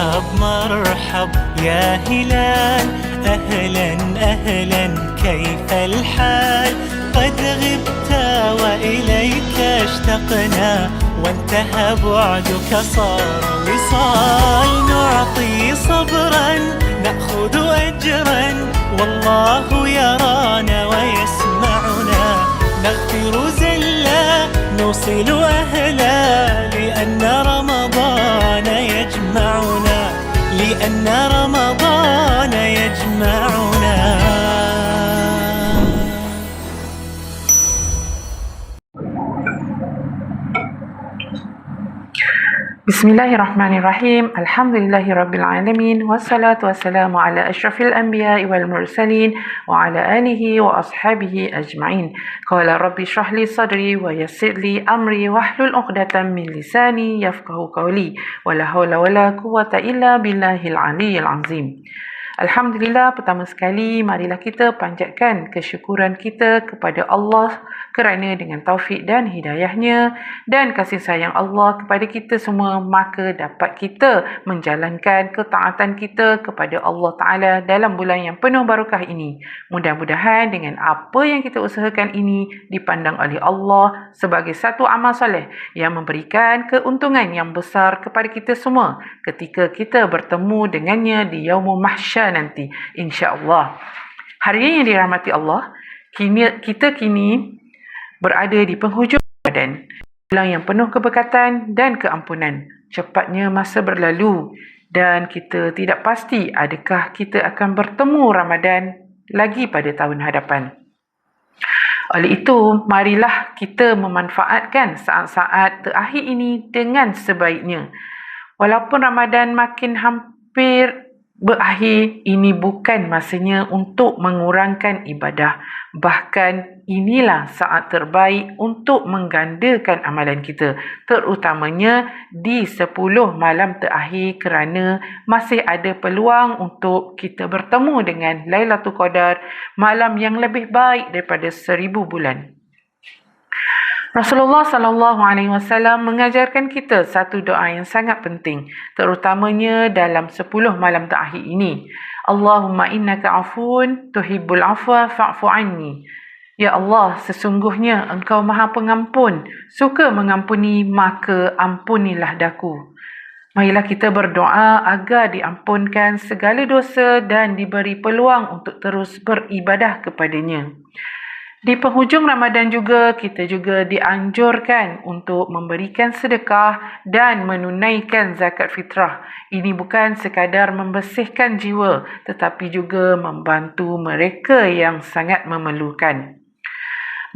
مرحب مرحب يا هلال. أهلا أهلا كيف الحال؟ قد غبت وإليك اشتقنا وانتهى بعدك صار وصال. نعطي صبرا نأخذ أجرا. والله يرانا لأن رمضان يجمعنا. بسم الله الرحمن الرحيم الحمد لله رب العالمين والصلاة والسلام على أشرف الأنبياء والمرسلين وعلى آله وأصحابه أجمعين قال رب اشرح لي صدري ويسر لي أمري واحلل عقدة من لساني يفقه قولي ولا حول ولا قوة إلا بالله العلي العظيم Alhamdulillah pertama sekali marilah kita panjatkan kesyukuran kita kepada Allah kerana dengan taufik dan hidayahnya dan kasih sayang Allah kepada kita semua maka dapat kita menjalankan ketaatan kita kepada Allah Ta'ala dalam bulan yang penuh barakah ini. Mudah-mudahan dengan apa yang kita usahakan ini dipandang oleh Allah sebagai satu amal soleh yang memberikan keuntungan yang besar kepada kita semua ketika kita bertemu dengannya di Yaumul Mahsyar nanti insya-Allah. Hari yang dirahmati Allah, kini, kita kini berada di penghujung Ramadan. Bulan yang penuh keberkatan dan keampunan. Cepatnya masa berlalu dan kita tidak pasti adakah kita akan bertemu Ramadan lagi pada tahun hadapan. Oleh itu, marilah kita memanfaatkan saat-saat terakhir ini dengan sebaiknya. Walaupun Ramadan makin hampir berakhir ini bukan masanya untuk mengurangkan ibadah. Bahkan inilah saat terbaik untuk menggandakan amalan kita. Terutamanya di 10 malam terakhir kerana masih ada peluang untuk kita bertemu dengan Lailatul Qadar malam yang lebih baik daripada seribu bulan. Rasulullah sallallahu alaihi wasallam mengajarkan kita satu doa yang sangat penting terutamanya dalam 10 malam terakhir ini. Allahumma innaka afun tuhibbul afwa fa'fu anni. Ya Allah, sesungguhnya Engkau Maha Pengampun, suka mengampuni, maka ampunilah daku. Marilah kita berdoa agar diampunkan segala dosa dan diberi peluang untuk terus beribadah kepadanya. Di penghujung Ramadan juga kita juga dianjurkan untuk memberikan sedekah dan menunaikan zakat fitrah. Ini bukan sekadar membersihkan jiwa tetapi juga membantu mereka yang sangat memerlukan.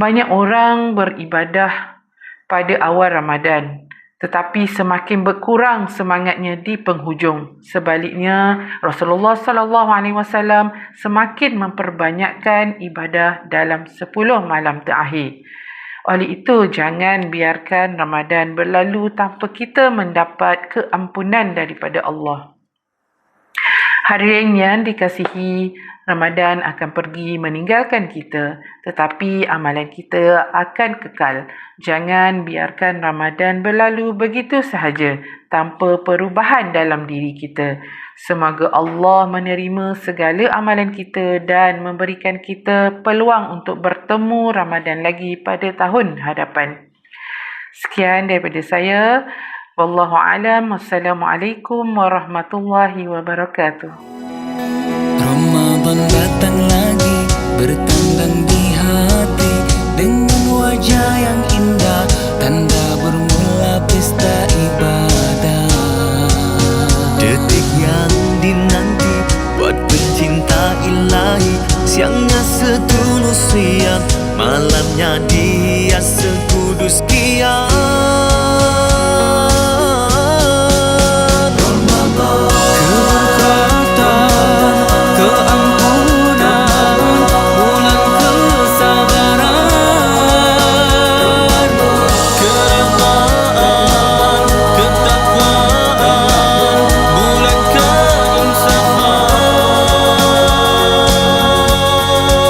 Banyak orang beribadah pada awal Ramadan tetapi semakin berkurang semangatnya di penghujung. Sebaliknya, Rasulullah sallallahu alaihi wasallam semakin memperbanyakkan ibadah dalam 10 malam terakhir. Oleh itu, jangan biarkan Ramadan berlalu tanpa kita mendapat keampunan daripada Allah. Hari yang dikasihi Ramadan akan pergi meninggalkan kita tetapi amalan kita akan kekal. Jangan biarkan Ramadan berlalu begitu sahaja tanpa perubahan dalam diri kita. Semoga Allah menerima segala amalan kita dan memberikan kita peluang untuk bertemu Ramadan lagi pada tahun hadapan. Sekian daripada saya. Wallahu alam. Wassalamualaikum warahmatullahi wabarakatuh. Ramadan datang lagi bertandang di hati dengan wajah yang indah tanda bermula pesta ibadah detik yang dinanti buat pecinta ilahi siangnya setulus siang malamnya di